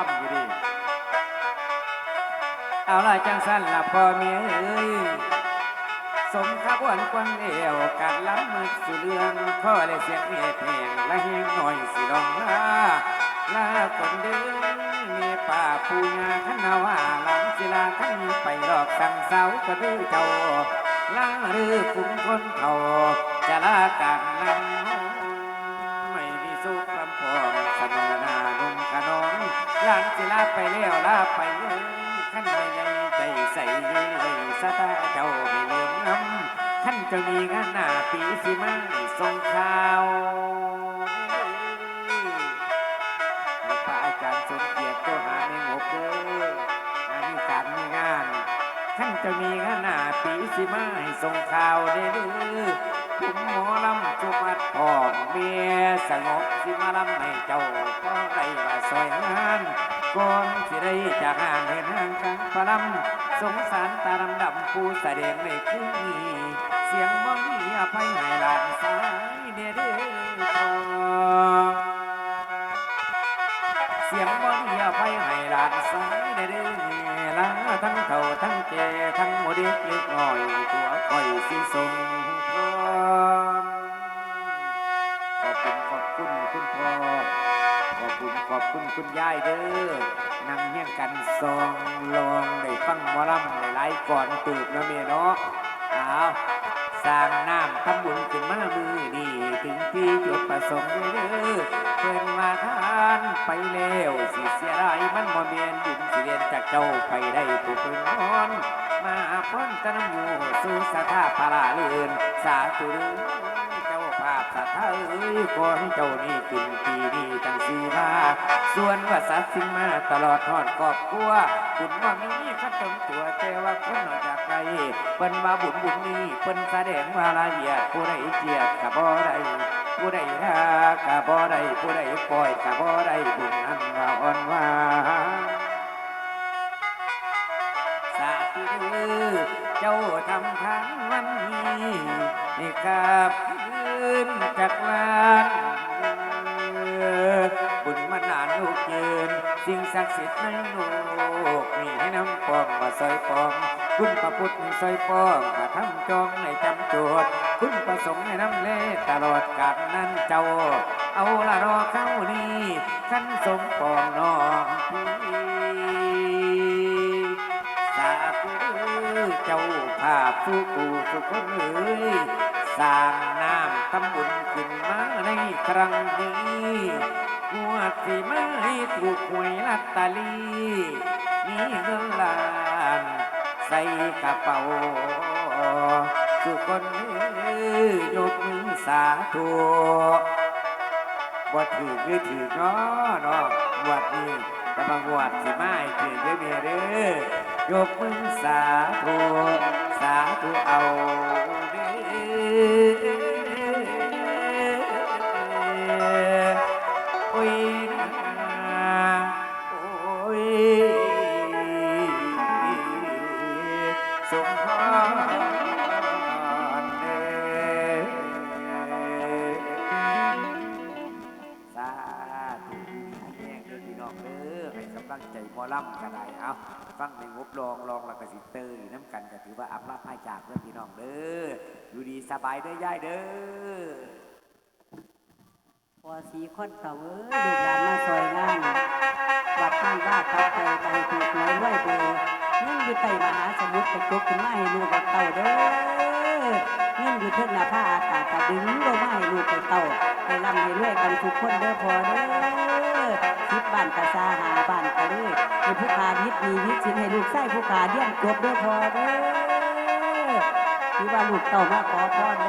ลำอยู่ดิเอาล่ะจังสั้นละพ่อเมียเอ้ย สมขบวันกวนเอวกัดล้ำมือสุเรืองพ่อเลยเสียงเมียเพลงละเฮงหน่อยสิลองลาลาคนเดินมีป่าปูยาขันนาว่าหลังศิลาขันไปรอกสังเสาก็ดื้อเจ้าลาลือคุ้มคนเขาจะลากันลัง หลังศิลาไปแล้วลาไปเลยขั้นไม่ใหญ่ใจใส่เลยสตาเจ้าไม่เลื่อมน้ำขันจะมีงานหน้าปีสิมาส่งข่าวพระอาจารย์สมเกียรติตัวหาในงบเด้ออามีการมีงานท่านจะมีงานหน้าปีสิมาให้ส่งข่าวเด้อผมหมอลำจุบัด พ่อมเมียสงบสิมาลำให้เจ้าก็ได้ว่าซอยงานก่อนสิได้จากห่างเห็นห่างกลางพระลำสงสารตาดำดำผู้แสดงในคืนนี้เสียงบ่มีอภัยให้หลานสายเด้อเด้อเสียงบ่มีอภัยให้หลานสายได้เด้อลาทั้งเฒ่าทั้งแก่ทั้งหมเด็กเล็กน้อยตัวก้อยสิส่ง คุณยายเด้อนั่งเฮียงกันซองลองได้ฟังหมอลำหลายๆก่อนตื่นนะเมียเนาะอ้าวสร้างน้ำทำบุญขึ้นมามือนี่ถึงที่จุดประสงค์เด้อเพิ่นมาทานไปแล้วสิเสียดายมันบ่เมียนบุญสิเรียนจากเจ้าไปได้ผู้เพิ่นนอน มาพ้นตะนำอยู่สู่สถาปาราเลื่นสาธุเด้อาพสถาเอ้ยขอให้เจ้านี่กินปีนี้จังสีมาส่วนว่าสัตว์สิ่งมาตลอดทอดครอบครัวบุญว่ามีขัดจมตัวแต่ว่าคนนอกจากไกลเพิ่นมาบุญบุญนี้เพิ่นแสดงว่าละเอียดผู้ใดเจียดกับบ่ได้ผู้ใดรักกับบ่ได้ผู้ใดปล่อยกับบ่ได้บุญนั้นว่าอ่อนหวาสาธุเด้อเจ้าทำทางวันนี้ให้กับ นจากลานบุญมานานลูกเยินสิ่งศักดิ์สิทธิ์ในโลกนี่ให้น้ำปองมาซอยปองคุณพระพุทธให้ซอยปองมาทำจองในจำโจทย์คุณประสงค์ให้น้ำเลตลอดกาลนั้นเจ้า เอาละรอเข้านี่ขันสมปองน้องพี่สาธุเจ้าภาพสุกูสุคนเอ้ย สร้างน้ำทำบุญขึ้นมาในครั้งนี้งวดสิมาให้ถูกหวยลัตตอรี่มีเงินล้านใส่กระเป๋าสุคนเอ้ยกมือสาธุบ่ถือคือถือเนาะเนาะงวัดนี้แต่บางงวัดสิมาให้ถือเด้อเมียเด้อยกมือสาธุสาธุเอา Mm-hmm. อลำกันได้เอาฟังในงบลองลองแล้วก็สิเตยน้ำกันก็ถือว่าอับรับให้จากเด้อพี่น้องเด้ออยู่ดีสบายเด้อย่ายเด้อพอสีคนเต่าเอ้ยลูกหลานมาซอยงานวัดท่านว่าตับใจไปถูกหวยรวยเบอร์เงินอยู่ใต้มหาสมุทรไปตกขึ้นมาให้ลูกกับเต่าเด้อเงินอยู่เทิงหน้าผ้าอากาศตะดึงลงมาให้ลูกกับเต่าให้ร่ำให้รวยกันทุกคนเด้อพอเด้อ ดบ้านกะซาหาบ้านกะเลยให้ผู้ขาดิดมีนิดสินให้ลูกไส้ผู้ขาเลี้ยงจบด้วยพอเด้อที่ว่าลูกเต่ามาขอพร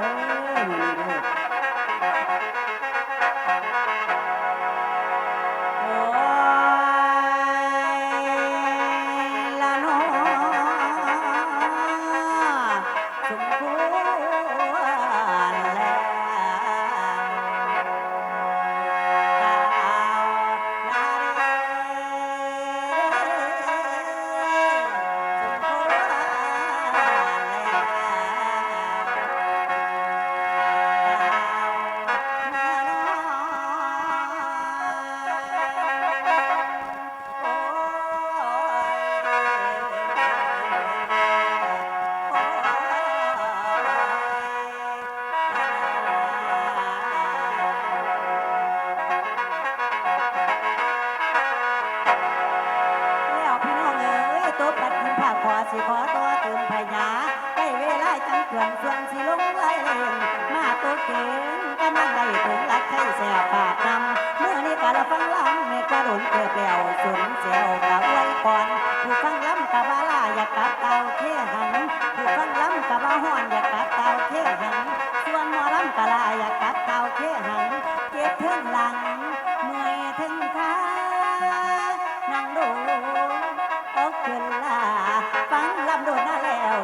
ตื่นพญาได้เวลาจังเตือนส่วนสิลงไล่เล่นมาตัวเก่งกำลังได้ถึงรักใช้แสบปากนำเมื่อนี้กาละฟังลำเมกระโดนเกิดแล้วสนเสียวกะไว้ก่อนผู้ฟังลำกะว่าลาอยากกัดเตาเทหันผู้ฟังลำกะว่าห้อนอยากกัดเตาเทหันส่วนหมอลำกะลาอยากกัดเตาเทหันเจ็บเทิงหลัง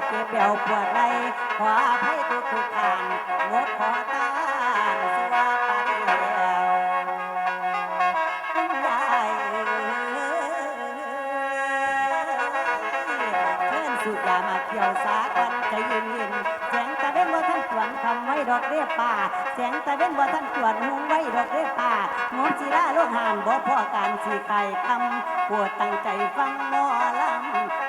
เจ็บเบวปวดไหลขออภัยทุกทุกท่านงดขอตานสัวปาเดียวยายเพื่อนสุดยามาเที่ยวสากันใจเย็นๆแสงตะเว้นว่าท่านสวนคำไว้ดอกเรียบป่าแสงตะเว้นว่าท่านสวนหุงไว้ดอกเรียบป่างดศิลาโลกหานบ่พ่อการสีไข่คำปวดตั้งใจฟังหมอลำ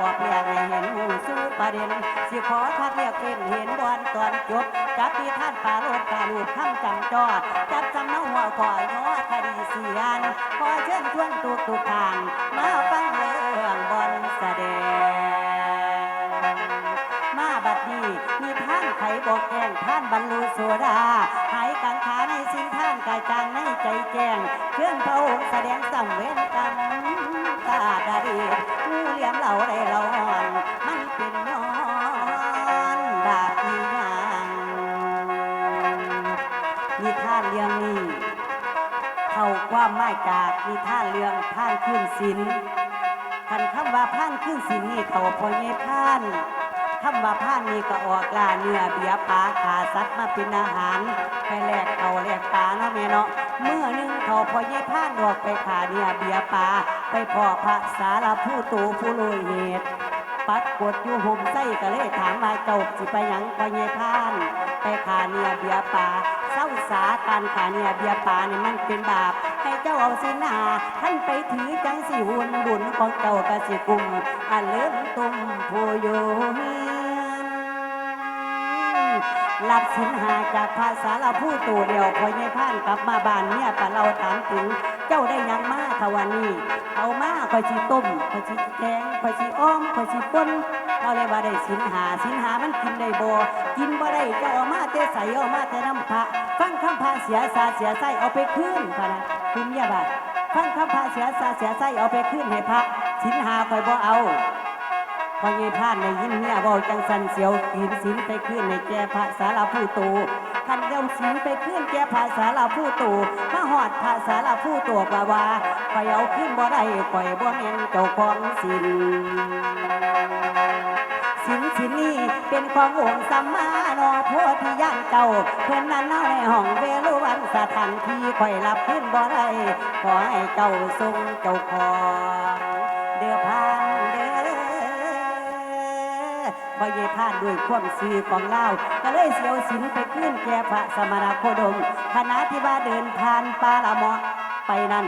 ประกอบเรียงให้เห็นหูสู้อประเด็น สิขอทัดเรียกเป็นเห็นบอนตอนจบจับที่ท่านป่าโลดกาลูดคำจำจอด จับจำเนาหัวคอยง้อคดีเสียนขอเชิญชวนตุกตุกทานมาฟังเรื่องบอนแสดงมาบัดนี้มีท่านไขบอกแกงท่านบรรลุโสดา หายกังขาในสิ้นท่านกายจางในใจแจงเครื่องพระองค์แสดงสังเวน นิทานเรื่องท่านขึ้นศิลคันคำว่าท่านขึ้นศิลนี่เต่าพอเยท่านคำว่าผ่านนี่ก็ออกล่าเนื้อเบียปลาขาสัตว์มาเป็นอาหารไปแลกเอาแลกปลาเนาะแม่เนาะเมื่อนึงเขาพอเย่ผ่านออกไปขาเนื้อเบียปลาไปพ่อพระสารผู้ตูผู้ลุยเหตุปัดกดอยู่ห่มไส้ก็เลยถามว่าเจ้าสิไปยังพอเย่ผ่าน ไปขาเนื้อเบียปลาเศร้าสาการขาเนื้อเบียปลานี่มันเป็นบาป ให้เจ้าเอาสินาท่านไปถือจังสิหุ่นบุญของเจ้ากสิกุมอันเลื่มตุ้มผู้อยู่เฮียนรับสินหาจากภาษาเราผู้ตัวเดียวพอยายพานกลับมาบ้านเนี่ยปะเราถามถึงเจ้าได้ยังมาทวันนี้เอามาคอยชีต้มคอยชีแกงคอยชีอ้อมคอยชีป่นเราเลยว่าได้สินหาสินหามันกินได้บ่กินบ่ได้เจ้าเอามาแต่ใส่เอามาแต่น้ำพระฟังคำพาเสียสาเสียไส้เอาไปคืนพะนะ คุณยาบาฟังคำพาเสียสาเสียไส้เอาไปคืนให้พระสินหาคอยบ่เอาพอเยพานในยินเนี่ยบอกจังสันเสียวกินสินไปขึ้นในแก่พระสารผู้โตคันเดียวสินไปขึ้นแก่พระสารผู้โตมาหอดพระสารผู้โตกว่าว่าคอยเอาขึ้นบ่ได้คอยบ่แม่นเจ้าของสิน สินสินนี้เป็นขององค์สัมมาโนโพธิญาณเจ้า เพื่อนนั้นเอาในห้องเวรุวันสถานที่คอยรับขึ้นบ่ได้ขอให้เจ้าทรงเจ้าของเดือพานเด้อพอเยพานด้วยความซื่อของเล่าก็เลยเสียวสินไปขึ้นแก่พระสมณโคดมคณะที่ว่าเดินผ่านปาละเมาะไปนั่น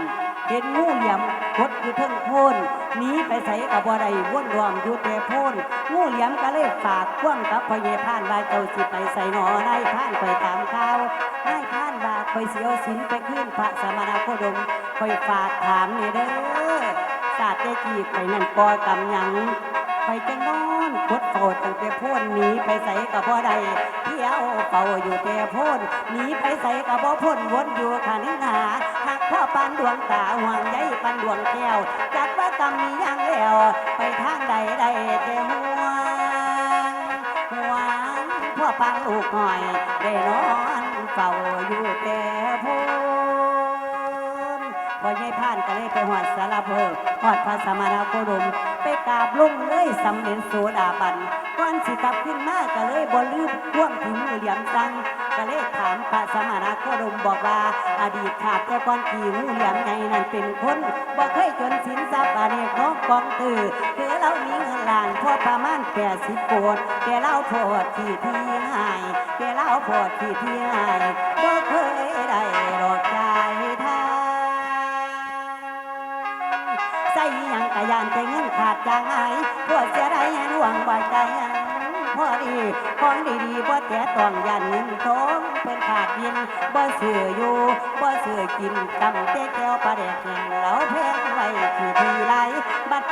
เห็นงูเหลี่ยมคดอยู่เทั้งโพนหนีไปใส่กับบ่ได้วนรวมอยู่แต่โพนงูเหลี่ยมก็เลยฝากคว่ำกับพ่อเยพานว่าเจ้าสิไปใส่หนอนายพานไปตามข่าวนายพานว่าคอยเสียวสินไปขึ้นพระสมณโคดมคอยฝากถามนี่เด้อศาสตร์เจกีไปนั่นปอกำยังไปจะนอนคดโฟดตั้งแต่พ่นหนีไปใส่กับพ่อใดเที่ยวเป่าอยู่แต่พ่นหนีไปใส่กับพ่อพ่นวนอยู่ขันหา ปานดวงตาห่วงใยปันดวงแก้วจักว่ากรรมมีอย่างแล้วไปทางใดใดแต่ห่วงห่วงพ่อปานลูกหน่อย ได้นอนเฝ้าอยู่แต่พ่นพอยายผ่านก็เลยไปหอดสารเพอหอดพระสมณโคดม ไปกราบลุงเลยสำเร็จโสดาบันก่อนสิกลับขึ้นมาก็เลยบ่ลืมท่วงถึงมือเหลี่ยมจังก็เลยถามพระสมณโคดมบอกว่า อดีตขาดแต่ก่อนขี่มือเหลี่ยมไงนั่นเป็นคนบ่เคยจนสินทรัพย์อะไรของกองตือคือเรามีเงินล้านพอประมาณแปดสิบโกดแต่เราโพดที่ที่หายแต่เราโพดที่ที่หายบ่เคยได้หลอกใจทางใส่ยังกะยานแต่เงินขาดจางหายพวกเสียดายหวงบ่ใจ พอดีของดีๆบ่แต่ต้องยันเงินทองเพิ่นขาดยินบ่ซื้ออยู่บ่ซื้อกินกำแต่แก้วปลาแดกแห้งแล้วแพงไว้ที่ทีไรบัด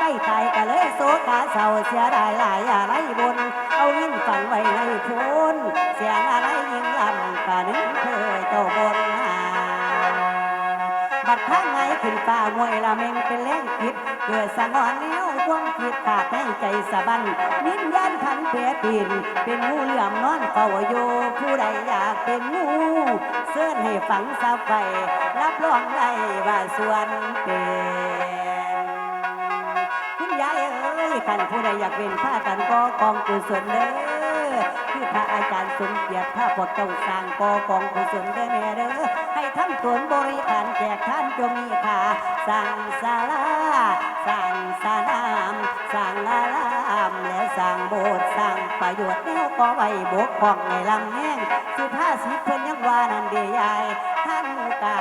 เศร้าเสียดายหลายอะไรบน เอาเงินฝังไว้ในพูนเสียงอะไรยิ่งลำกะนึกเคยเจ้าบนหาบัดข้างไงขึ้นฟ้ามวยละเมงเป็นแรงคิดเกิดสะงอนแนว ความคิดขาดให้ใจสะบันวิญญาณพันเปียปีนเป็นงูเหลื่อมนอนเฝ้าอยู่ผู้ใดอยากเป็นงูเสื้อให้ฝังสะไฟรับรองได้ว่าส่วนเป็นคุณยายเอ้ยกันผู้ใดอยากเป็นข้ากันก็กองกุศลเด้อคือพระอาจารย์สมเกียรติข้าพเจ้าสร้างกอกองกุศลเด้อแม่เด้อ ทำตวนบริการแจกท่านจงมีค่าสร้างศาลาสร้างสนามสร้างอารามและสร้างโบสถ์สร้างประโยชน์แนวก็ไว้บกพ่องในลำแห้งสุภาษิตเพิ่นยังว่านันเดียายท่านกา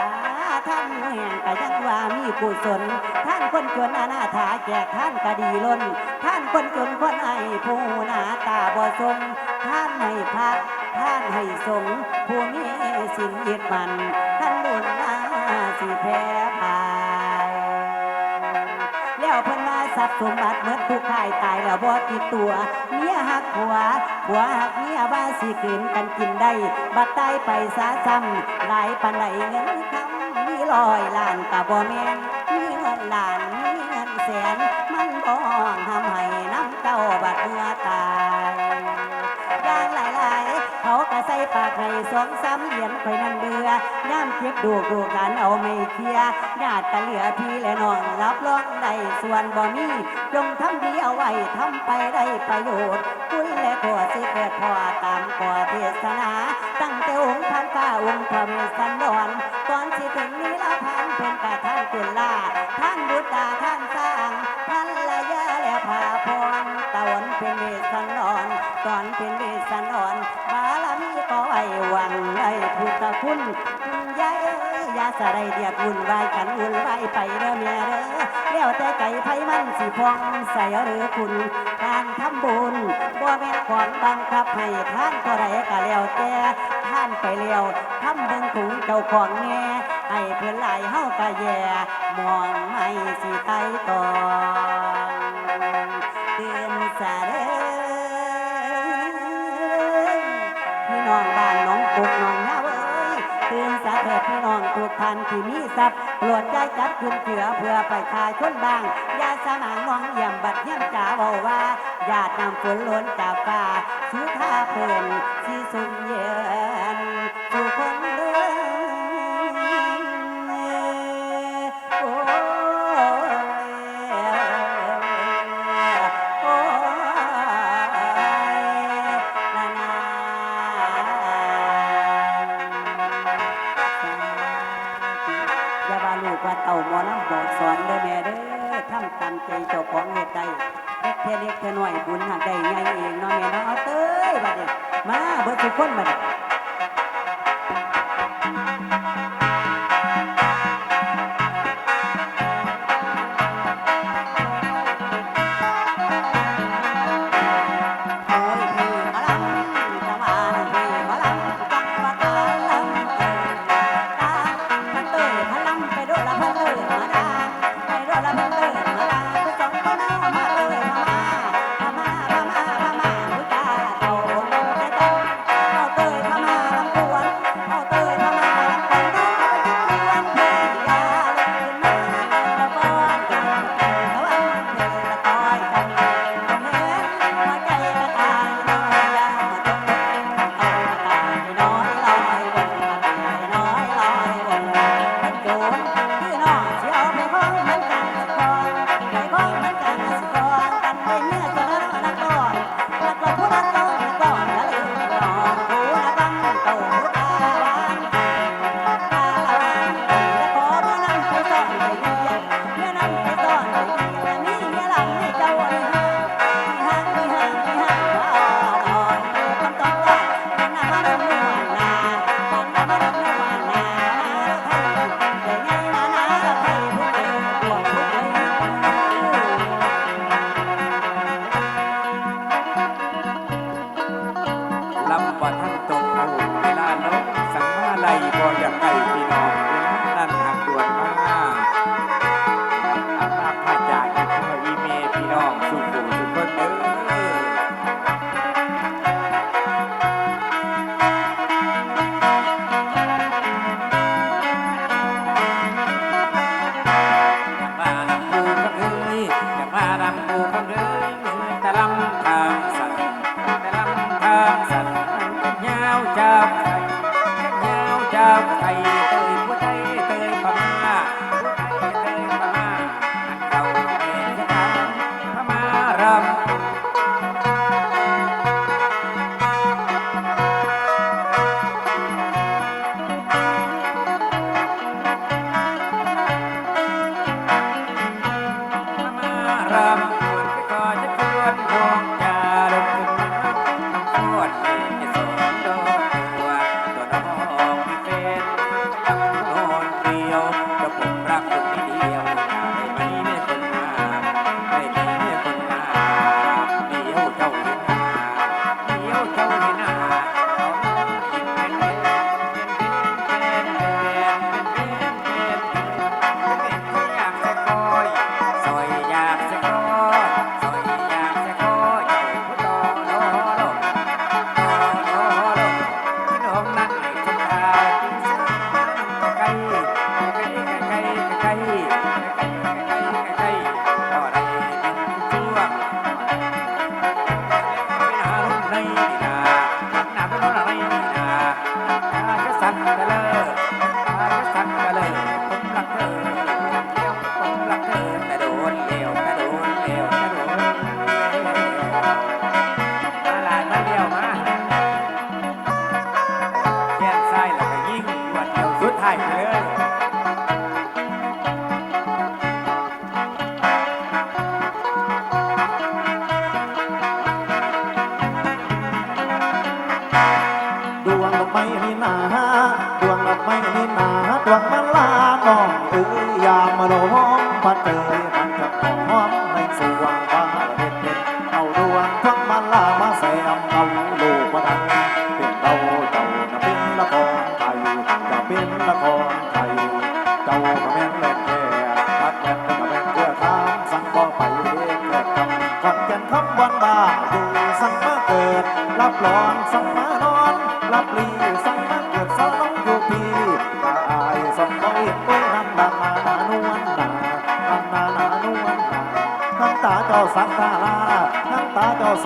ท่านแห่งก็ยังว่ามีกุศลท่านคนจนอนาถาแจกท่านก็ดีล้นท่านคนจนคนไอผู้หนาตาบ่ทรงท่านให้พระท่านให้สงผู้มี สินยึดมันท่านบุญนาสิแพ้ภายแล้วเพิ่นมาทรัพย์สมบัติเมื่อทุกข์ายตายแล้วบ่ติดตัวเมียหักผัวผัวหักเมียว่าสิขืนกันกินได้บัดตายไปสาซ้ำหลายปานใดเงินคำมีร้อยล้านก็บ่แม่นมีเงินล้านมีเงินแสนมันบ่ทำให้น้ำเจ้าบัดเมื่อตาย ปากให้สองสามเหรียญไปนั่นเบือย่ามเก็บดูดูกันเอาไม่เคลียญาติกันเหลือพี่และน้องรับรองได้ส่วนบ่มีจงทำดีเอาไว้ทำไปได้ประโยชน์คุณและตัวสิเกิดพอตามก่อเทศนา ตั้งแต่องค์ท่านฟ้าองค์พระเวสสันดรก่อนสิถึง คุณยายเอ้ยยาสะได้เดียดวุ่นวายกันวุ่นวายไปเด้อแม่เด้อแล้วแต่ใจไผมันสิพองใส่หรือคุณการทำบุญบ่แม่นของบังคับให้ท่านก็ได้ก็แล้วแต่ท่านไปแล้วทำเบิ่งถุงเจ้าของแน่ให้เพิ่อนหลายเฮาก็แย่มองไม่สิไตตองเตือน น้องทุกท่านที่มีทรัพย์โปรดใจจัดขึ้นเถื่อเพื่อประชาชนบางยาสมางมองเยี่ยมบัดเยี่ยมจ่าเบาว่าญาตินำฝนล้นจากฟ้าสุธาเพิ่นที่สุมเย็น สอนเด้อแม่เด้อทำตามใจเจ้าของเหตุใดเล็กเทเล็กเทน้อยบุญหักได้ไงเองเนาะแม่เนาะเอาเต้ยบัดนี้มาเบิดทุกคนบัดนี้โ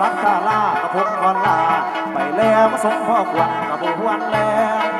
สักกาลากระพงคอนลา ไปแล้วสงพ่อควันกระบวนแล้ว